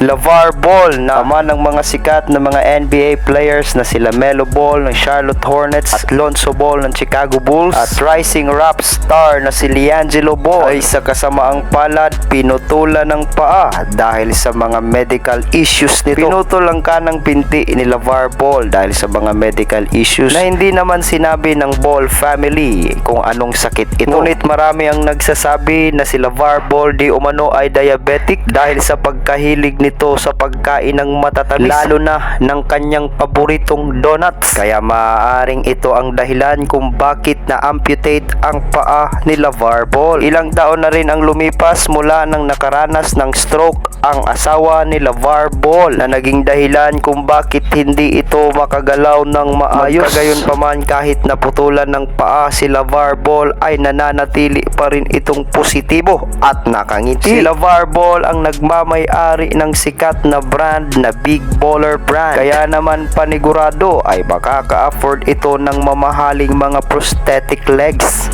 LeVar Ball na ama ng mga sikat na mga NBA players na sila Melo Ball ng Charlotte Hornets at Lonzo Ball ng Chicago Bulls at rising rap star na si Liangelo Ball ay sa kasamaang palad pinutulan ng paa dahil sa mga medical issues nito. Pinutol ang kanang binti ni LeVar Ball dahil sa mga medical issues na hindi naman sinabi ng Ball family kung anong sakit ito. Ngunit marami ang nagsasabi na si LeVar Ball di umano ay diabetic dahil sa pagkahilig nito sa pagkain ng matatamis lalo na ng kanyang paboritong donuts. Kaya maaaring ito ang dahilan kung bakit na-amputate ang paa ni LeVar Ball. Ilang taon na rin ang lumipas mula nang nakaranas ng stroke ang asawa ni LeVar Ball na naging dahilan kung bakit hindi ito makagalaw ng maayos. Magkagayon pa man kahit naputulan ng paa si LeVar Ball ay nananatili pa rin itong positibo at nakangiti. Si LeVar Ball ang nagmamay-ari ng sikat na brand na Big Baller Brand. Kaya naman panigurado ay makaka-afford ito ng mamahaling mga prosthetic legs.